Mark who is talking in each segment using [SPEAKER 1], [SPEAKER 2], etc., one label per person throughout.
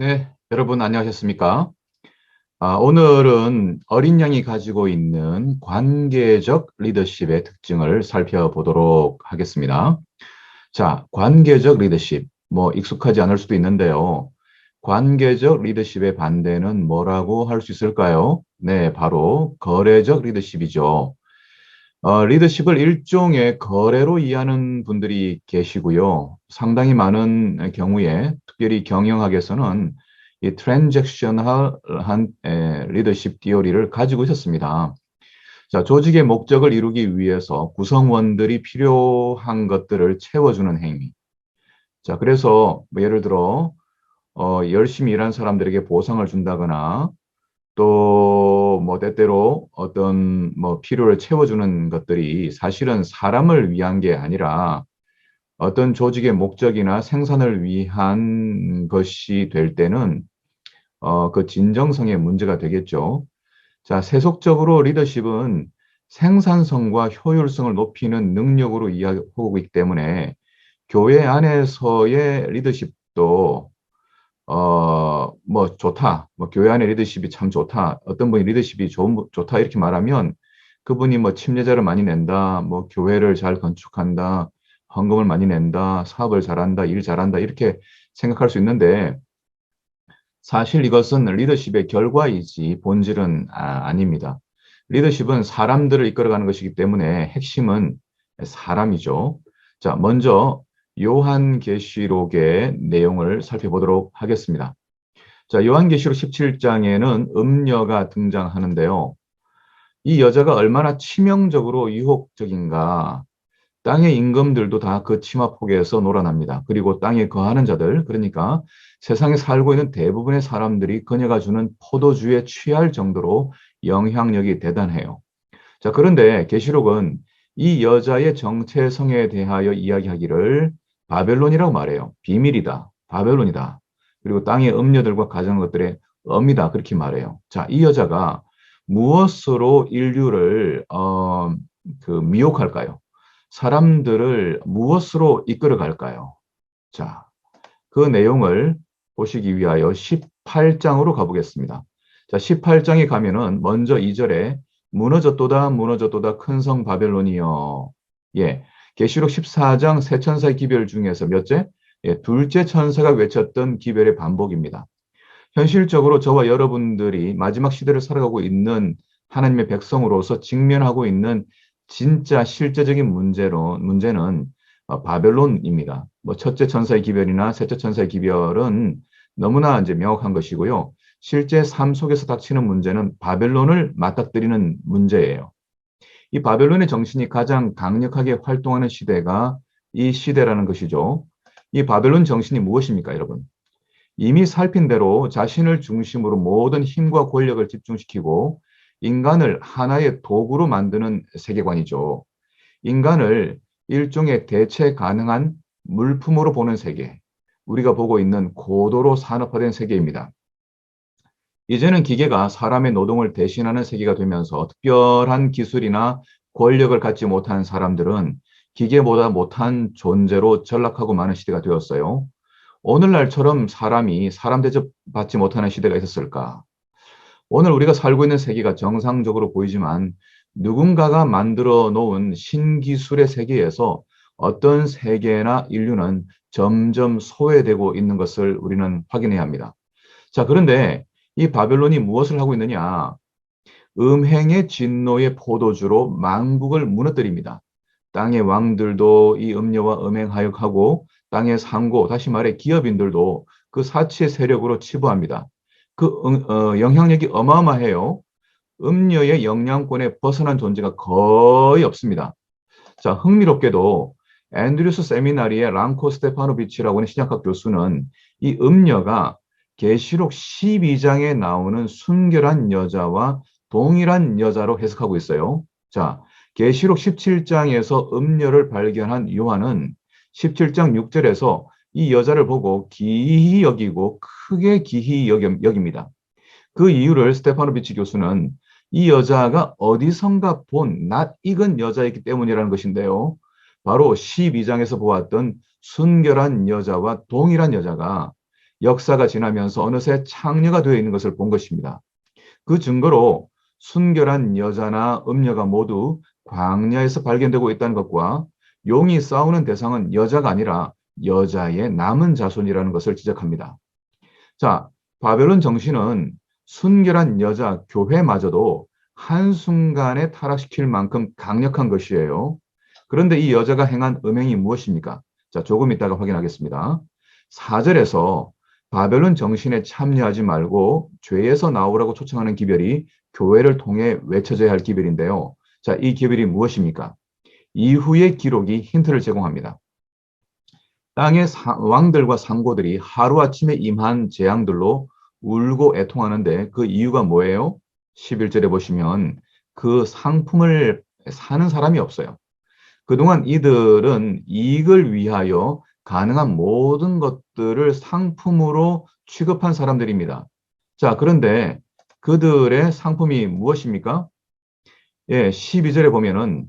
[SPEAKER 1] 네, 여러분 안녕하셨습니까? 아, 오늘은 어린 양이 가지고 있는 관계적 리더십의 특징을 살펴보도록 하겠습니다. 자, 관계적 리더십. 뭐 익숙하지 않을 수도 있는데요. 관계적 리더십의 반대는 뭐라고 할 수 있을까요? 네, 바로 거래적 리더십이죠. 어, 리더십을 일종의 거래로 이해하는 분들이 계시고요. 상당히 많은 경우에 특별히 경영학에서는 이 트랜잭셔널한 리더십 디오리를 가지고 있었습니다. 자, 조직의 목적을 이루기 위해서 구성원들이 필요한 것들을 채워주는 행위. 자, 그래서 뭐 예를 들어 어, 열심히 일한 사람들에게 보상을 준다거나 또 뭐 때때로 어떤 뭐 필요를 채워주는 것들이 사실은 사람을 위한 게 아니라 어떤 조직의 목적이나 생산을 위한 것이 될 때는 어, 그 진정성의 문제가 되겠죠. 자, 세속적으로 리더십은 생산성과 효율성을 높이는 능력으로 이해하고 있기 때문에 교회 안에서의 리더십도 어, 뭐 좋다. 뭐 교회 안의 리더십이 참 좋다. 어떤 분이 리더십이 좋은, 좋다 이렇게 말하면 그분이 뭐 침례자를 많이 낸다. 뭐 교회를 잘 건축한다. 헌금을 많이 낸다. 사업을 잘한다. 일 잘한다. 이렇게 생각할 수 있는데 사실 이것은 리더십의 결과이지 본질은 아, 닙니다 리더십은 사람들을 이끌어가는 것이기 때문에 핵심은 사람이죠. 자, 먼저 요한계시록의 내용을 살펴보도록 하겠습니다. 자, 요한계시록 17장에는 음녀가 등장하는데요. 이 여자가 얼마나 치명적으로 유혹적인가. 땅의 임금들도 다 그 치마 폭에서 놀아납니다. 그리고 땅에 거하는 자들, 그러니까 세상에 살고 있는 대부분의 사람들이 그녀가 주는 포도주에 취할 정도로 영향력이 대단해요. 자, 그런데 계시록은 이 여자의 정체성에 대하여 이야기하기를 바벨론이라고 말해요. 비밀이다. 바벨론이다. 그리고 땅의 음녀들과 가정 것들의 엄이다. 그렇게 말해요. 자, 이 여자가 무엇으로 인류를 어, 그 미혹할까요? 사람들을 무엇으로 이끌어 갈까요? 자, 그 내용을 보시기 위하여 18장으로 가보겠습니다. 자, 18장에 가면은 먼저 2절에 무너졌도다 무너졌도다 큰 성 바벨론이여. 예. 계시록 14장 세 천사의 기별 중에서 몇째? 예, 둘째 천사가 외쳤던 기별의 반복입니다. 현실적으로 저와 여러분들이 마지막 시대를 살아가고 있는 하나님의 백성으로서 직면하고 있는 진짜 실제적인 문제로 문제는 어, 바벨론입니다. 뭐 첫째 천사의 기별이나 셋째 천사의 기별은 너무나 이제 명확한 것이고요. 실제 삶 속에서 닥치는 문제는 바벨론을 맞닥뜨리는 문제예요. 이 바벨론의 정신이 가장 강력하게 활동하는 시대가 이 시대라는 것이죠. 이 바벨론 정신이 무엇입니까, 여러분? 이미 살핀 대로 자신을 중심으로 모든 힘과 권력을 집중시키고 인간을 하나의 도구로 만드는 세계관이죠. 인간을 일종의 대체 가능한 물품으로 보는 세계, 우리가 보고 있는 고도로 산업화된 세계입니다. 이제는 기계가 사람의 노동을 대신하는 세계가 되면서 특별한 기술이나 권력을 갖지 못한 사람들은 기계보다 못한 존재로 전락하고 마는 시대가 되었어요. 오늘날처럼 사람이 사람 대접받지 못하는 시대가 있었을까? 오늘 우리가 살고 있는 세계가 정상적으로 보이지만 누군가가 만들어 놓은 신기술의 세계에서 어떤 세계나 인류는 점점 소외되고 있는 것을 우리는 확인해야 합니다. 자, 그런데 이 바벨론이 무엇을 하고 있느냐? 음행의 진노의 포도주로 만국을 무너뜨립니다. 땅의 왕들도 이 음녀와 음행하역하고 땅의 상고, 다시 말해 기업인들도 그 사치의 세력으로 치부합니다. 그 어, 영향력이 어마어마해요. 음녀의 영향권에 벗어난 존재가 거의 없습니다. 자, 흥미롭게도 앤드류스 세미나리의 랑코 스테파노비치라고 하는 신약학 교수는 이 음녀가 계시록 12장에 나오는 순결한 여자와 동일한 여자로 해석하고 있어요. 자, 계시록 17장에서 음녀를 발견한 요한은 17장 6절에서 이 여자를 보고 기히 여기고 크게 기히 여깁니다. 그 이유를 스테파노 비치 교수는 이 여자가 어디선가 본 낯 익은 여자이기 때문이라는 것인데요. 바로 12장에서 보았던 순결한 여자와 동일한 여자가 역사가 지나면서 어느새 창녀가 되어 있는 것을 본 것입니다. 그 증거로 순결한 여자나 음녀가 모두 광야에서 발견되고 있다는 것과 용이 싸우는 대상은 여자가 아니라 여자의 남은 자손이라는 것을 지적합니다. 자, 바벨론 정신은 순결한 여자 교회마저도 한순간에 타락시킬 만큼 강력한 것이에요. 그런데 이 여자가 행한 음행이 무엇입니까? 자, 조금 이따가 확인하겠습니다. 4절에서 바벨론 정신에 참여하지 말고 죄에서 나오라고 초청하는 기별이 교회를 통해 외쳐져야 할 기별인데요. 자, 이 기별이 무엇입니까? 이후의 기록이 힌트를 제공합니다. 땅의 왕들과 상고들이 하루아침에 임한 재앙들로 울고 애통하는데 그 이유가 뭐예요? 11절에 보시면 그 상품을 사는 사람이 없어요. 그동안 이들은 이익을 위하여 가능한 모든 것들을 상품으로 취급한 사람들입니다. 자, 그런데 그들의 상품이 무엇입니까? 예, 12절에 보면은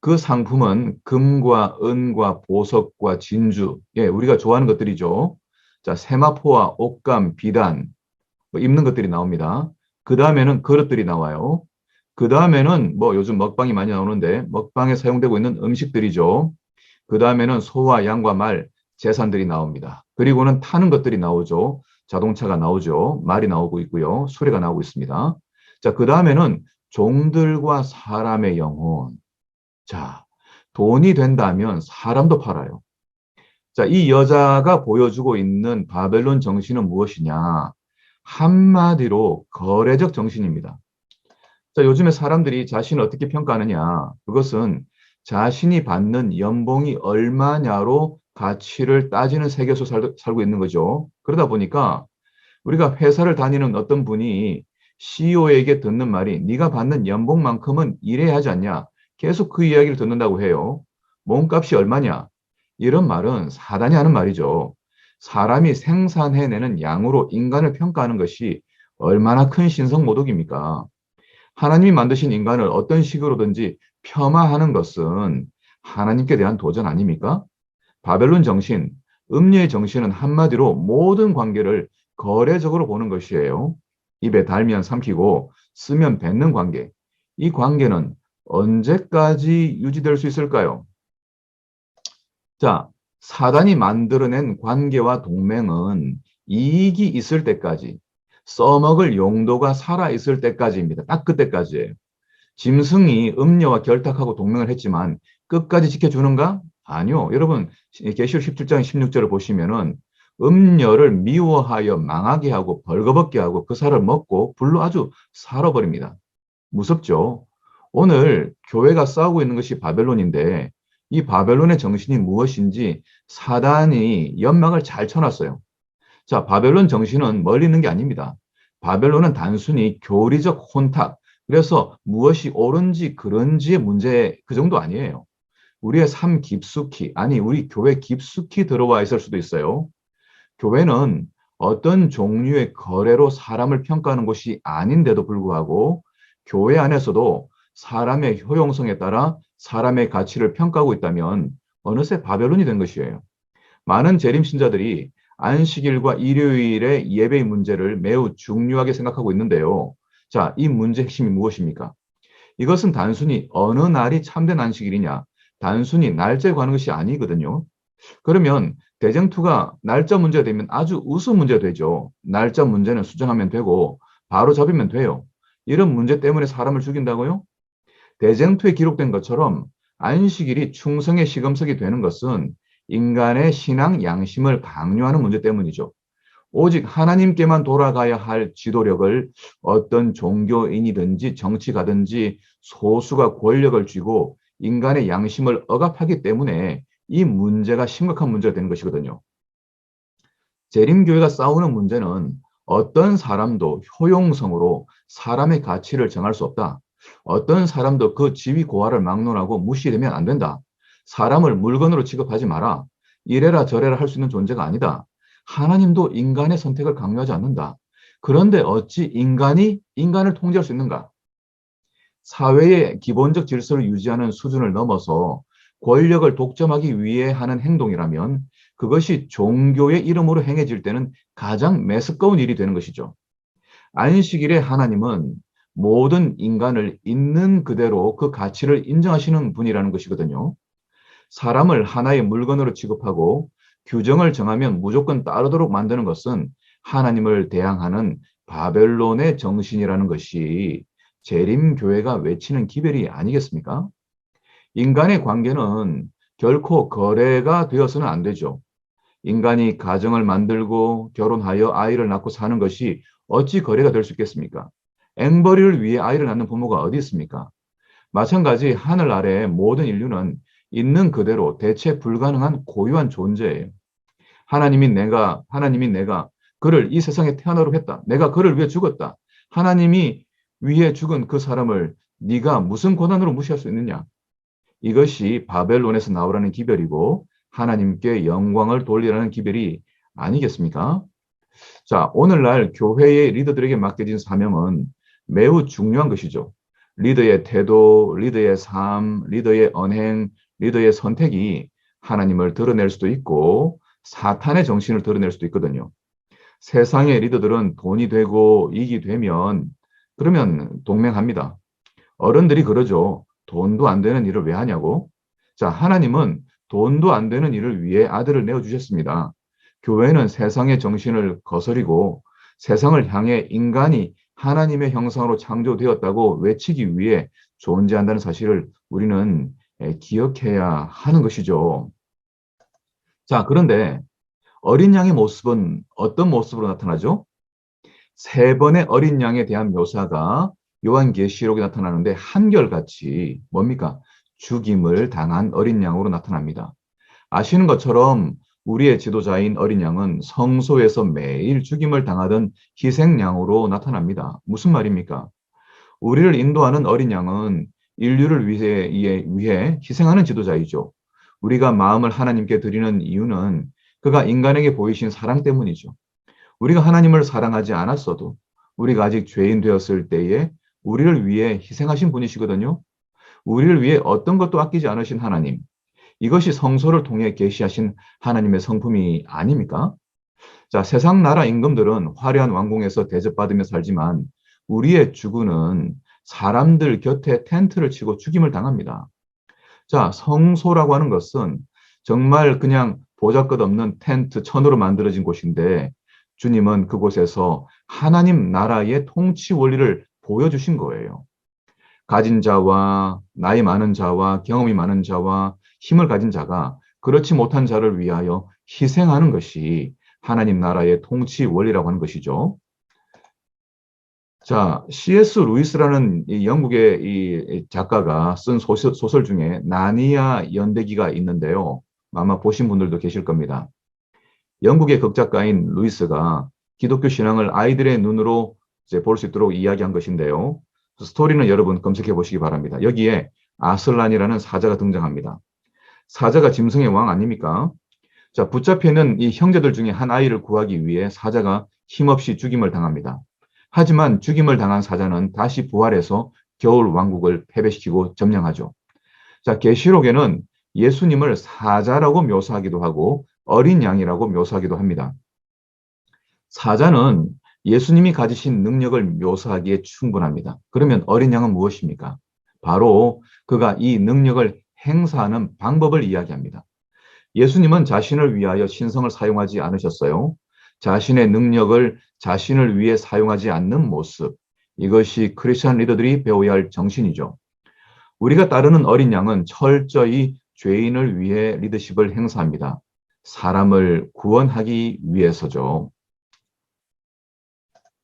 [SPEAKER 1] 그 상품은 금과 은과 보석과 진주, 예, 우리가 좋아하는 것들이죠. 자, 세마포와 옷감, 비단, 뭐 입는 것들이 나옵니다. 그 다음에는 그릇들이 나와요. 그 다음에는 뭐 요즘 먹방이 많이 나오는데 먹방에 사용되고 있는 음식들이죠. 그 다음에는 소와 양과 말, 재산들이 나옵니다. 그리고는 타는 것들이 나오죠. 자동차가 나오죠. 말이 나오고 있고요. 수레가 나오고 있습니다. 자, 그 다음에는 종들과 사람의 영혼. 자, 돈이 된다면 사람도 팔아요. 자, 이 여자가 보여주고 있는 바벨론 정신은 무엇이냐? 한마디로 거래적 정신입니다. 자, 요즘에 사람들이 자신을 어떻게 평가하느냐? 그것은 자신이 받는 연봉이 얼마냐로 가치를 따지는 세계에서 살, 살고 있는 거죠. 그러다 보니까 우리가 회사를 다니는 어떤 분이 CEO에게 듣는 말이 네가 받는 연봉만큼은 일해야 하지 않냐. 계속 그 이야기를 듣는다고 해요. 몸값이 얼마냐. 이런 말은 사단이 하는 말이죠. 사람이 생산해내는 양으로 인간을 평가하는 것이 얼마나 큰 신성 모독입니까? 하나님이 만드신 인간을 어떤 식으로든지 폄하하는 것은 하나님께 대한 도전 아닙니까? 바벨론 정신, 음녀의 정신은 한마디로 모든 관계를 거래적으로 보는 것이에요. 입에 달면 삼키고 쓰면 뱉는 관계. 이 관계는 언제까지 유지될 수 있을까요? 자, 사단이 만들어낸 관계와 동맹은 이익이 있을 때까지, 써먹을 용도가 살아있을 때까지입니다. 딱 그때까지예요. 짐승이 음녀와 결탁하고 동맹을 했지만 끝까지 지켜주는가? 아니요. 여러분 계시록 17장 16절을 보시면은 음녀를 미워하여 망하게 하고 벌거벗게 하고 그 살을 먹고 불로 아주 살아버립니다. 무섭죠? 오늘 교회가 싸우고 있는 것이 바벨론인데 이 바벨론의 정신이 무엇인지 사단이 연막을 잘 쳐놨어요. 자, 바벨론 정신은 멀리 있는 게 아닙니다. 바벨론은 단순히 교리적 혼탁, 그래서 무엇이 옳은지 그런지의 문제 그 정도 아니에요. 우리의 삶 깊숙이, 아니, 우리 교회 깊숙이 들어와 있을 수도 있어요. 교회는 어떤 종류의 거래로 사람을 평가하는 곳이 아닌데도 불구하고 교회 안에서도 사람의 효용성에 따라 사람의 가치를 평가하고 있다면 어느새 바벨론이 된 것이에요. 많은 재림 신자들이 안식일과 일요일의 예배의 문제를 매우 중요하게 생각하고 있는데요. 자, 이 문제 핵심이 무엇입니까? 이것은 단순히 어느 날이 참된 안식일이냐, 단순히 날짜에 관한 것이 아니거든요. 그러면 대쟁투가 날짜 문제가 되면 아주 우수 문제가 되죠. 날짜 문제는 수정하면 되고 바로 잡으면 돼요. 이런 문제 때문에 사람을 죽인다고요? 대쟁투에 기록된 것처럼 안식일이 충성의 시금석이 되는 것은 인간의 신앙 양심을 강요하는 문제 때문이죠. 오직 하나님께만 돌아가야 할 지도력을 어떤 종교인이든지 정치가든지 소수가 권력을 쥐고 인간의 양심을 억압하기 때문에 이 문제가 심각한 문제가 되는 것이거든요. 재림교회가 싸우는 문제는 어떤 사람도 효용성으로 사람의 가치를 정할 수 없다. 어떤 사람도 그 지위 고하를 막론하고 무시되면 안 된다. 사람을 물건으로 취급하지 마라. 이래라 저래라 할 수 있는 존재가 아니다. 하나님도 인간의 선택을 강요하지 않는다. 그런데 어찌 인간이 인간을 통제할 수 있는가? 사회의 기본적 질서를 유지하는 수준을 넘어서 권력을 독점하기 위해 하는 행동이라면 그것이 종교의 이름으로 행해질 때는 가장 매스꺼운 일이 되는 것이죠. 안식일에 하나님은 모든 인간을 있는 그대로 그 가치를 인정하시는 분이라는 것이거든요. 사람을 하나의 물건으로 취급하고 규정을 정하면 무조건 따르도록 만드는 것은 하나님을 대항하는 바벨론의 정신이라는 것이 재림교회가 외치는 기별이 아니겠습니까? 인간의 관계는 결코 거래가 되어서는 안 되죠. 인간이 가정을 만들고 결혼하여 아이를 낳고 사는 것이 어찌 거래가 될 수 있겠습니까? 앵벌이를 위해 아이를 낳는 부모가 어디 있습니까? 마찬가지 하늘 아래 모든 인류는 있는 그대로 대체 불가능한 고유한 존재예요. 하나님이 내가 하나님이 내가 그를 이 세상에 태어나도록 했다. 내가 그를 위해 죽었다. 하나님이 위해 죽은 그 사람을 네가 무슨 권한으로 무시할 수 있느냐? 이것이 바벨론에서 나오라는 기별이고 하나님께 영광을 돌리라는 기별이 아니겠습니까? 자, 오늘날 교회의 리더들에게 맡겨진 사명은 매우 중요한 것이죠. 리더의 태도, 리더의 삶, 리더의 언행, 리더의 선택이 하나님을 드러낼 수도 있고 사탄의 정신을 드러낼 수도 있거든요. 세상의 리더들은 돈이 되고 이익이 되면 그러면 동맹합니다. 어른들이 그러죠. 돈도 안 되는 일을 왜 하냐고. 자, 하나님은 돈도 안 되는 일을 위해 아들을 내어주셨습니다. 교회는 세상의 정신을 거스리고 세상을 향해 인간이 하나님의 형상으로 창조되었다고 외치기 위해 존재한다는 사실을 우리는 기억해야 하는 것이죠. 자, 그런데 어린 양의 모습은 어떤 모습으로 나타나죠? 세 번의 어린 양에 대한 묘사가 요한계시록에 나타나는데 한결같이 뭡니까? 죽임을 당한 어린 양으로 나타납니다. 아시는 것처럼 우리의 지도자인 어린 양은 성소에서 매일 죽임을 당하던 희생양으로 나타납니다. 무슨 말입니까? 우리를 인도하는 어린 양은 인류를 위해, 위해 희생하는 지도자이죠. 우리가 마음을 하나님께 드리는 이유는 그가 인간에게 보이신 사랑 때문이죠. 우리가 하나님을 사랑하지 않았어도 우리가 아직 죄인 되었을 때에 우리를 위해 희생하신 분이시거든요. 우리를 위해 어떤 것도 아끼지 않으신 하나님. 이것이 성소를 통해 계시하신 하나님의 성품이 아닙니까? 자, 세상 나라 임금들은 화려한 왕궁에서 대접받으며 살지만 우리의 주군은 사람들 곁에 텐트를 치고 죽임을 당합니다. 자, 성소라고 하는 것은 정말 그냥 보잘것 없는 텐트 천으로 만들어진 곳인데 주님은 그곳에서 하나님 나라의 통치 원리를 보여주신 거예요. 가진 자와 나이 많은 자와 경험이 많은 자와 힘을 가진 자가 그렇지 못한 자를 위하여 희생하는 것이 하나님 나라의 통치 원리라고 하는 것이죠. 자, C.S. 루이스라는 이 영국의 이 작가가 쓴 소설, 소설 중에 나니아 연대기가 있는데요. 아마 보신 분들도 계실 겁니다. 영국의 극작가인 루이스가 기독교 신앙을 아이들의 눈으로 볼수 있도록 이야기한 것인데요. 스토리는 여러분 검색해 보시기 바랍니다. 여기에 아슬란이라는 사자가 등장합니다. 사자가 짐승의 왕 아닙니까? 자, 붙잡혀 있는 이 형제들 중에 한 아이를 구하기 위해 사자가 힘없이 죽임을 당합니다. 하지만 죽임을 당한 사자는 다시 부활해서 겨울 왕국을 패배시키고 점령하죠. 자, 계시록에는 예수님을 사자라고 묘사하기도 하고 어린 양이라고 묘사하기도 합니다. 사자는 예수님이 가지신 능력을 묘사하기에 충분합니다. 그러면 어린 양은 무엇입니까? 바로 그가 이 능력을 행사하는 방법을 이야기합니다. 예수님은 자신을 위하여 신성을 사용하지 않으셨어요. 자신의 능력을 자신을 위해 사용하지 않는 모습. 이것이 크리스천 리더들이 배워야 할 정신이죠. 우리가 따르는 어린 양은 철저히 죄인을 위해 리더십을 행사합니다. 사람을 구원하기 위해서죠.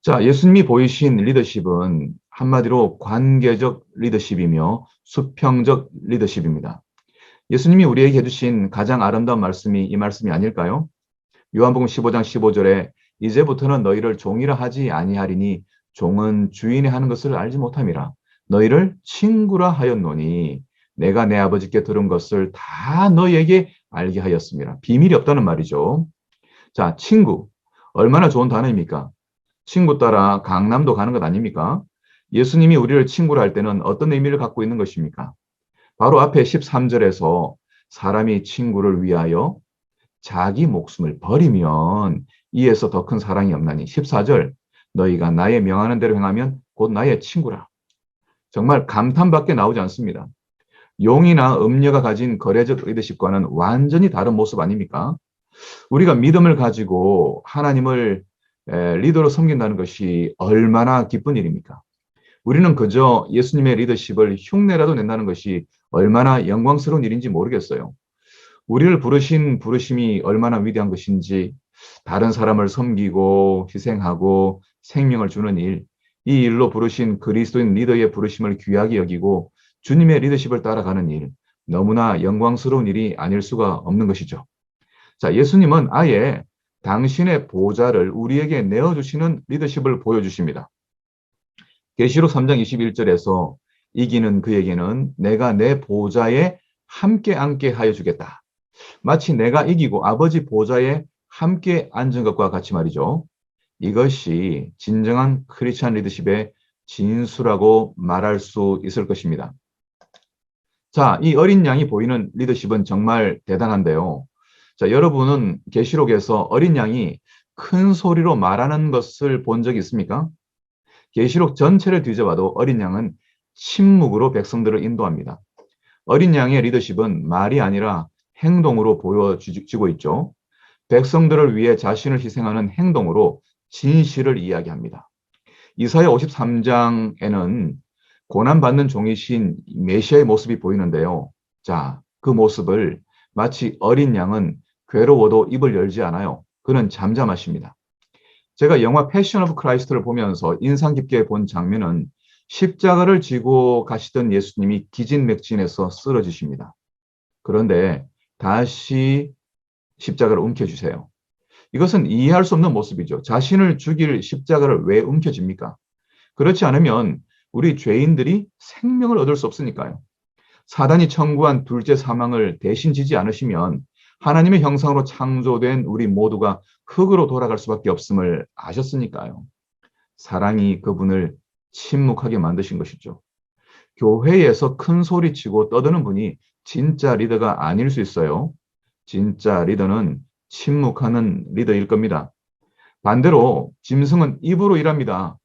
[SPEAKER 1] 자, 예수님이 보이신 리더십은 한마디로 관계적 리더십이며 수평적 리더십입니다. 예수님이 우리에게 해주신 가장 아름다운 말씀이 이 말씀이 아닐까요? 요한복음 15장 15절에 이제부터는 너희를 종이라 하지 아니하리니 종은 주인이 하는 것을 알지 못함이라 너희를 친구라 하였노니 내가 내 아버지께 들은 것을 다 너희에게 알게 하였습니다. 비밀이 없다는 말이죠. 자, 친구. 얼마나 좋은 단어입니까? 친구 따라 강남도 가는 것 아닙니까? 예수님이 우리를 친구로 할 때는 어떤 의미를 갖고 있는 것입니까? 바로 앞에 13절에서 사람이 친구를 위하여 자기 목숨을 버리면 이에서 더 큰 사랑이 없나니 14절 너희가 나의 명하는 대로 행하면 곧 나의 친구라. 정말 감탄밖에 나오지 않습니다. 용이나 음녀가 가진 거래적 리더십과는 완전히 다른 모습 아닙니까? 우리가 믿음을 가지고 하나님을 리더로 섬긴다는 것이 얼마나 기쁜 일입니까? 우리는 그저 예수님의 리더십을 흉내라도 낸다는 것이 얼마나 영광스러운 일인지 모르겠어요. 우리를 부르신 부르심이 얼마나 위대한 것인지 다른 사람을 섬기고 희생하고 생명을 주는 일, 이 일로 부르신 그리스도인 리더의 부르심을 귀하게 여기고 주님의 리더십을 따라가는 일, 너무나 영광스러운 일이 아닐 수가 없는 것이죠. 자, 예수님은 아예 당신의 보좌를 우리에게 내어주시는 리더십을 보여주십니다. 계시록 3장 21절에서 이기는 그에게는 내가 내 보좌에 함께 앉게 하여 주겠다. 마치 내가 이기고 아버지 보좌에 함께 앉은 것과 같이 말이죠. 이것이 진정한 크리스찬 리더십의 진수라고 말할 수 있을 것입니다. 자, 이 어린 양이 보이는 리더십은 정말 대단한데요. 자, 여러분은 계시록에서 어린 양이 큰 소리로 말하는 것을 본 적이 있습니까? 계시록 전체를 뒤져봐도 어린 양은 침묵으로 백성들을 인도합니다. 어린 양의 리더십은 말이 아니라 행동으로 보여지고 있죠. 백성들을 위해 자신을 희생하는 행동으로 진실을 이야기합니다. 이사야 53장에는 고난받는 종이신 메시아의 모습이 보이는데요. 자, 그 모습을 마치 어린 양은 괴로워도 입을 열지 않아요. 그는 잠잠하십니다. 제가 영화 패션 오브 크라이스트를 보면서 인상 깊게 본 장면은 십자가를 지고 가시던 예수님이 기진맥진해서 쓰러지십니다. 그런데 다시 십자가를 움켜주세요. 이것은 이해할 수 없는 모습이죠. 자신을 죽일 십자가를 왜 움켜집니까? 그렇지 않으면 우리 죄인들이 생명을 얻을 수 없으니까요. 사단이 청구한 둘째 사망을 대신 지지 않으시면 하나님의 형상으로 창조된 우리 모두가 흙으로 돌아갈 수밖에 없음을 아셨으니까요. 사랑이 그분을 침묵하게 만드신 것이죠. 교회에서 큰 소리 치고 떠드는 분이 진짜 리더가 아닐 수 있어요. 진짜 리더는 침묵하는 리더일 겁니다. 반대로 짐승은 입으로 일합니다.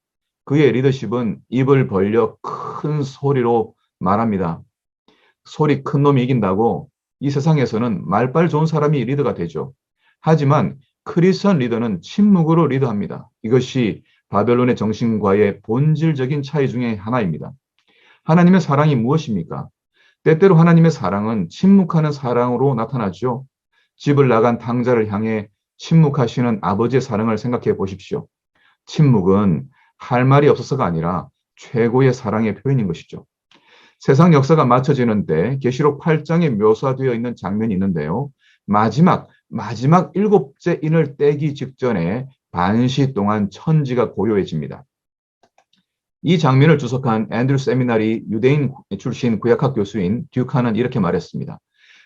[SPEAKER 1] 그의 리더십은 입을 벌려 큰 소리로 말합니다. 소리 큰 놈이 이긴다고 이 세상에서는 말빨 좋은 사람이 리더가 되죠. 하지만 크리스천 리더는 침묵으로 리더합니다. 이것이 바벨론의 정신과의 본질적인 차이 중에 하나입니다. 하나님의 사랑이 무엇입니까? 때때로 하나님의 사랑은 침묵하는 사랑으로 나타나죠. 집을 나간 탕자를 향해 침묵하시는 아버지의 사랑을 생각해 보십시오. 침묵은 할 말이 없어서가 아니라 최고의 사랑의 표현인 것이죠. 세상 역사가 맞춰지는 때 계시록 8장에 묘사되어 있는 장면이 있는데요. 마지막 마지막 일곱째 인을 떼기 직전에 반시 동안 천지가 고요해집니다. 이 장면을 주석한 앤드루 세미나리 유대인 출신 구약학 교수인 듀카는 이렇게 말했습니다.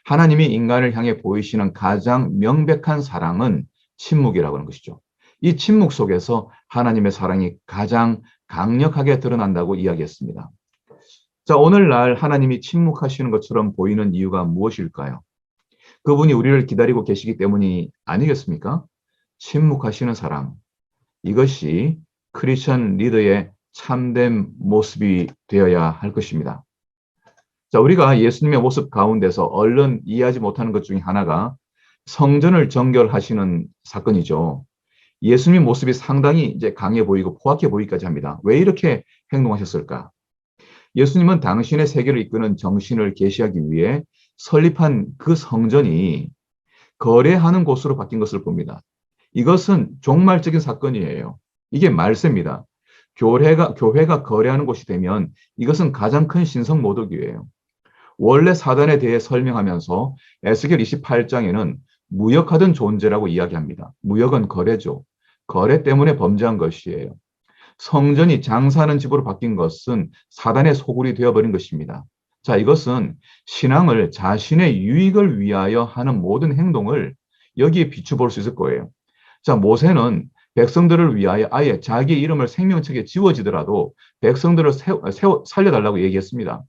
[SPEAKER 1] 하나님이 인간을 향해 보이시는 가장 명백한 사랑은 침묵이라고 하는 것이죠. 이 침묵 속에서 하나님의 사랑이 가장 강력하게 드러난다고 이야기했습니다. 자, 오늘날 하나님이 침묵하시는 것처럼 보이는 이유가 무엇일까요? 그분이 우리를 기다리고 계시기 때문이 아니겠습니까? 침묵하시는 사랑. 이것이 크리스천 리더의 참된 모습이 되어야 할 것입니다. 자, 우리가 예수님의 모습 가운데서 얼른 이해하지 못하는 것 중에 하나가 성전을 정결하시는 사건이죠. 예수님 모습이 상당히 이제 강해 보이고 포악해 보이기까지 합니다. 왜 이렇게 행동하셨을까? 예수님은 당신의 세계를 이끄는 정신을 계시하기 위해 설립한 그 성전이 거래하는 곳으로 바뀐 것을 봅니다. 이것은 종말적인 사건이에요. 이게 말세입니다. 교회가, 교회가 거래하는 곳이 되면 이것은 가장 큰 신성 모독이에요. 원래 사단에 대해 설명하면서 에스겔 28장에는 무역하던 존재라고 이야기합니다. 무역은 거래죠. 거래 때문에 범죄한 것이에요. 성전이 장사하는 집으로 바뀐 것은 사단의 소굴이 되어버린 것입니다. 자, 이것은 신앙을 자신의 유익을 위하여 하는 모든 행동을 여기에 비추볼 수 있을 거예요. 자, 모세는 백성들을 위하여 아예 자기 이름을 생명책에 지워지더라도 백성들을 세워, 세워, 살려달라고 얘기했습니다.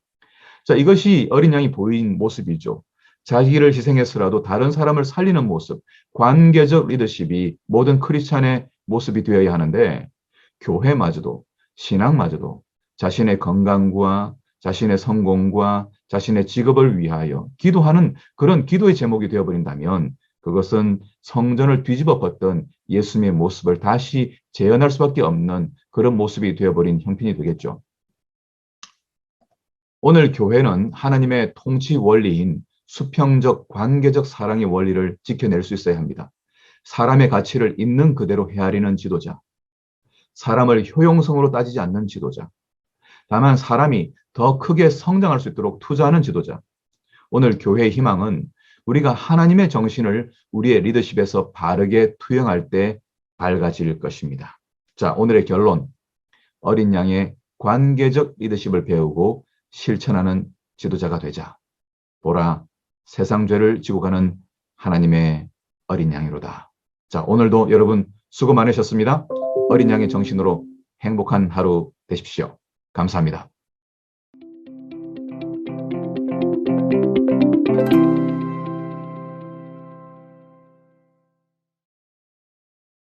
[SPEAKER 1] 자, 이것이 어린 양이 보인 모습이죠. 자기를 희생해서라도 다른 사람을 살리는 모습, 관계적 리더십이 모든 크리스찬의 모습이 되어야 하는데 교회마저도 신앙마저도 자신의 건강과 자신의 성공과 자신의 직업을 위하여 기도하는 그런 기도의 제목이 되어버린다면 그것은 성전을 뒤집어 엎었던 예수님의 모습을 다시 재현할 수밖에 없는 그런 모습이 되어버린 형편이 되겠죠. 오늘 교회는 하나님의 통치 원리인 수평적 관계적 사랑의 원리를 지켜낼 수 있어야 합니다. 사람의 가치를 있는 그대로 헤아리는 지도자, 사람을 효용성으로 따지지 않는 지도자, 다만 사람이 더 크게 성장할 수 있도록 투자하는 지도자. 오늘 교회의 희망은 우리가 하나님의 정신을 우리의 리더십에서 바르게 투영할 때 밝아질 것입니다. 자, 오늘의 결론. 어린 양의 관계적 리더십을 배우고 실천하는 지도자가 되자. 보라, 세상 죄를 지고 가는 하나님의 어린 양이로다. 자, 오늘도 여러분 수고 많으셨습니다. 어린 양의 정신으로 행복한 하루 되십시오. 감사합니다.